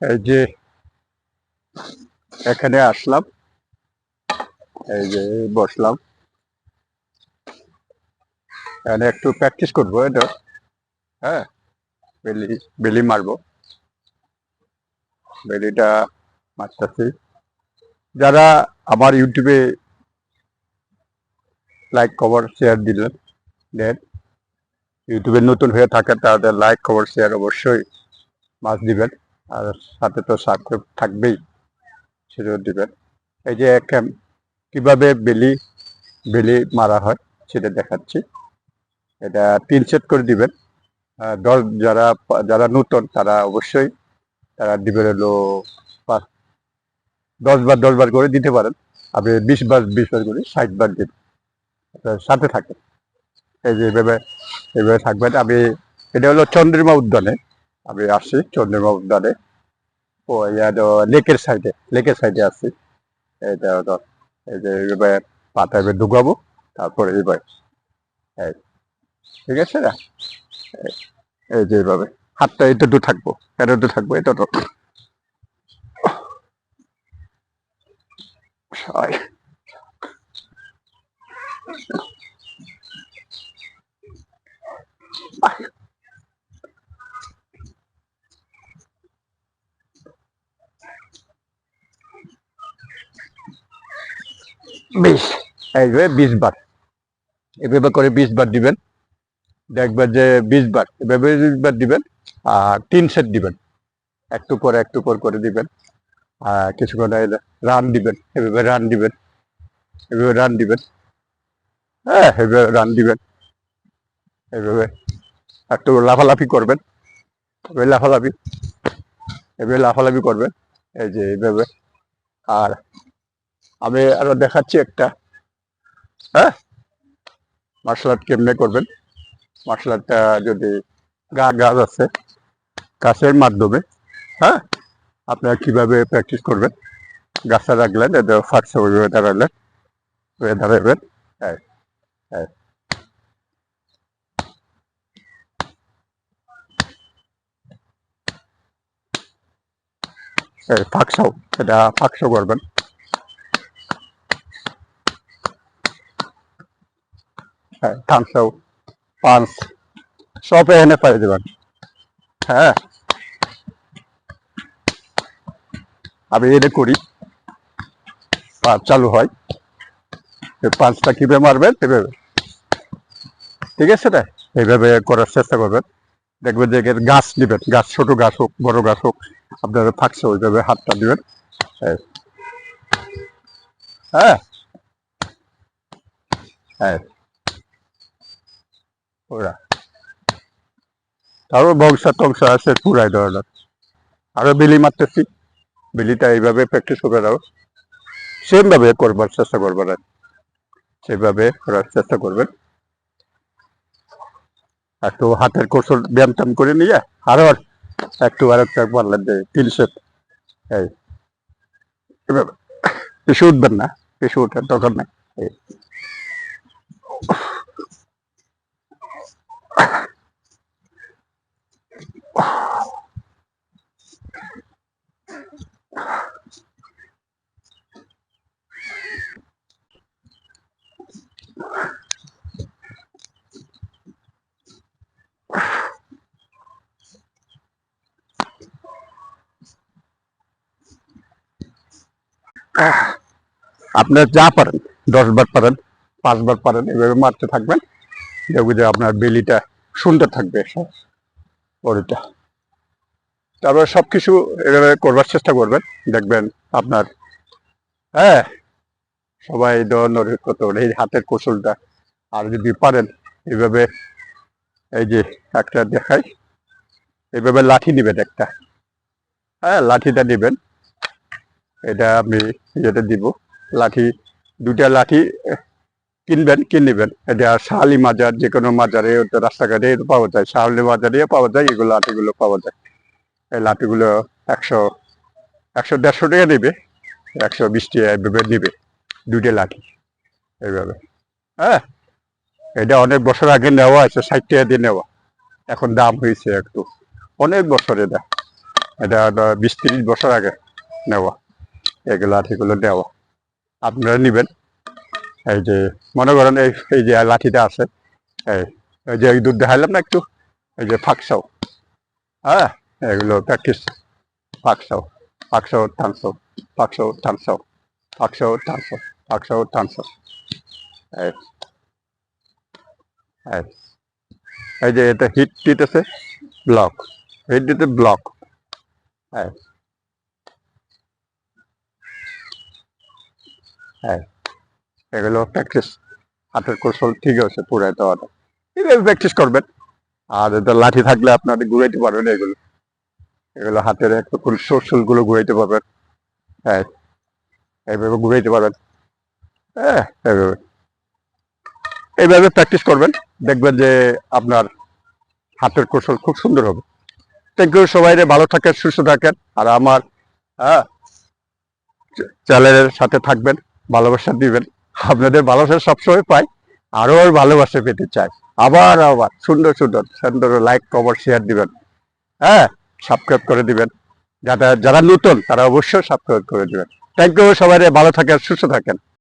এই যে এখানে আসলাম। এই যে বসলাম। এখানে একটু প্র্যাকটিস করব এটা হ্যাঁ বেলি বেলি মারবো। বেলিটা মারতেছি। যারা আমার ইউটিউবে লাইক কভার শেয়ার দিলেন, দেন ইউটিউবে নতুন হয়ে থাকে তাদের লাইক কভার শেয়ার অবশ্যই মাছ দিবেন। আর সাথে তো সাবস্ক্রাইব থাকবেই, সেটাও দিবেন। এই যে কীভাবে বেলি বেলি মারা হয় সেটা দেখাচ্ছি। এটা তিন সেট করে দিবেন। দশ যারা যারা নতুন তারা অবশ্যই তারা দিবেন হলো পাঁচ, দশ বার দশ বার করে দিতে পারেন। আপনি বিশ বার বিশ বার করে ষাট বার আপনার সাথে থাকে এই যে এভাবে এভাবে থাকবেন। আমি এটা হলো চন্দ্রিমা উদ্যানে। আমি আসছি চন্দ্রিমা উদ্যানে। লেকের সাইডে লেকের সাইডে আসছি এটা এই যে এইভাবে পাতা এভাবে ঢুকাবো তারপরে এই, ঠিক আছে না? এই- যে এইভাবে হাতটা দু থাকব দু থাকব এটা তো। বিশ। এইভাবে বিশ বার। এভাবে করে বিশ বার দিবেন। দেখবেন যে বিশ বার। এভাবে বিশ বার দিবেন, আর তিন সেট দিবেন। একটু পর একটু পর করে দিবেন। আর কিছুক্ষণ রান দিবেন। এভাবে রান দিবেন। এভাবে রান দিবেন। হ্যাঁ এভাবে রান দিবেন। এভাবে একটু লাফালাফি করবেন। এভাবে লাফালাফি। এভাবে লাফালাফি করবেন। এই যে এইভাবে আর আমি আরও দেখাচ্ছি একটা। হ্যাঁ? মার্শাল আর্ট কেমনে করবেন? মার্শাল আর্টটা যদি গা, গাছ আছে, গাছের মাধ্যমে হ্যাঁ? আপনারা কীভাবে প্র্যাকটিস করবেন? গাছটা রাখলেন এটা ফার্স্ট ওইভাবে দাঁড়ালেন, ওইভাবে দাঁড়াবেন হ্যাঁ হ্যাঁ এই ফাঁকসাও এটা ফাঁকসাও করবেন। হ্যাঁ থামসাও পাঁচ সব এখানে পাই দেবেন। হ্যাঁ। আমি এটা করি। পাঁচ চালু হয়। পাঁচটা কীভাবে মারবেন, এভাবে। ঠিক আছে না? এইভাবে করার চেষ্টা করবেন। দেখবেন যে গাছ দিবেন গাছ, ছোট গাছ হোক, বড় গাছ হোক, আপনারা ফাঁকছে ওইভাবে হাতটা দিবেন এই। হ্যাঁ। হ্যাঁ। ওরা। তারপর বংশা টংসা আছে পুরাই ধরনের। আরও বিলি মারতেছি। বিলিটা এইভাবে প্র্যাকটিস করবে আরও সেম ভাবে করবার চেষ্টা করবেন আর সেইভাবে করার চেষ্টা করবেন একটু হাতের কৌশল ব্যায়াম ট্যাম করে নিয়ে আরও একটু আর একটা বললেন যে তিন সেট এই। এভাবে। পিছু উঠবেন না। পিছু উঠার দরকার নাই। আপনার যা পারেন, দশ বার পারেন পাঁচবার পারেন, এভাবে মারতে থাকবেন দেখবেন যে আপনার বেলিটা সুন্দর থাকবে ওইটা তারপরে সবকিছু এভাবে করবার চেষ্টা করবেন, দেখবেন আপনার হ্যাঁ সবাই ধরনের কত এই হাতের কৌশলটা, আর যদি পারেন এইভাবে এই যে একটা দেখাই এইভাবে লাঠি নেবেন একটা হ্যাঁ লাঠিটা নিবেন এটা আমি ইয়েতে দিব। লাঠি দুটা লাঠি কিনবেন কিনবেন এটা শাহালি মাজার যে কোনো মাজারে রাস্তাঘাটে পাওয়া যায়। শাহালি মাজারে পাওয়া যায়, এগুলো লাঠিগুলো পাওয়া যায়। এই লাঠিগুলো একশো একশো দেড়শো টাকা নেবে, একশো বিশ টাকা এইভাবে নেবে, দুইটা লাঠি, এইভাবে। হ্যাঁ এটা অনেক বছর আগে নেওয়া আছে ষাট টাকা দিয়ে নেওয়া। এখন দাম হয়েছে একটু। অনেক বছর এটা। এটা বিশ তিরিশ বছর আগে নেওয়া। এগুলো লাঠিগুলো দেওয়া। আপনারা নেবেন। এই যে, মনে করেন এই এই যে লাঠিটা আছে, এই এই যে দুধ দেখাইলাম না একটু? এই যে ফাঁকসাও হ্যাঁ এগুলো প্র্যাকটিস ফাঁকসাও ফাঁকসাও টানসাও ফাঁকসাও টানসাও ফাঁকসাও টানসাও ফাঁকসাও টানসাও এই এই যে এটা হিট দিতেছে ব্লক হিট দিতে ব্লক এই এই এগুলো প্র্যাকটিস হাতের কৌশল ঠিক আছে পুরাই দেওয়াটা এইভাবে প্র্যাকটিস করবেন, আর এটা লাঠি থাকলে আপনাদের ঘুরাইতে পারবেন এগুলো। এগুলো হাতের একটু কৌশলগুলো ঘুরাইতে পারবেন। হ্যাঁ এইভাবে ঘুরাইতে পারবেন। হ্যাঁ এইভাবে। এইভাবে প্র্যাকটিস করবেন, দেখবেন যে আপনার হাতের কৌশল খুব সুন্দর হবে। থ্যাংক ইউ সবাই, ভালো থাকেন, সুস্থ থাকেন। আর আমার হ্যাঁ চ্যানেলের সাথে থাকবেন। ভালোবাসা দিবেন। আপনাদের ভালোবাসা সবসময় পাই আরও আরও ভালোবাসা পেতে চাই। আবার আবার, সুন্দর সুন্দর সুন্দর লাইক কমেন্ট শেয়ার দিবেন। হ্যাঁ সাবস্ক্রাইব করে দিবেন। যারা যারা নতুন, তারা অবশ্যই সাবস্ক্রাইব করে দিবেন। থ্যাংক ইউ সবাই, ভালো থাকেন, সুস্থ থাকেন।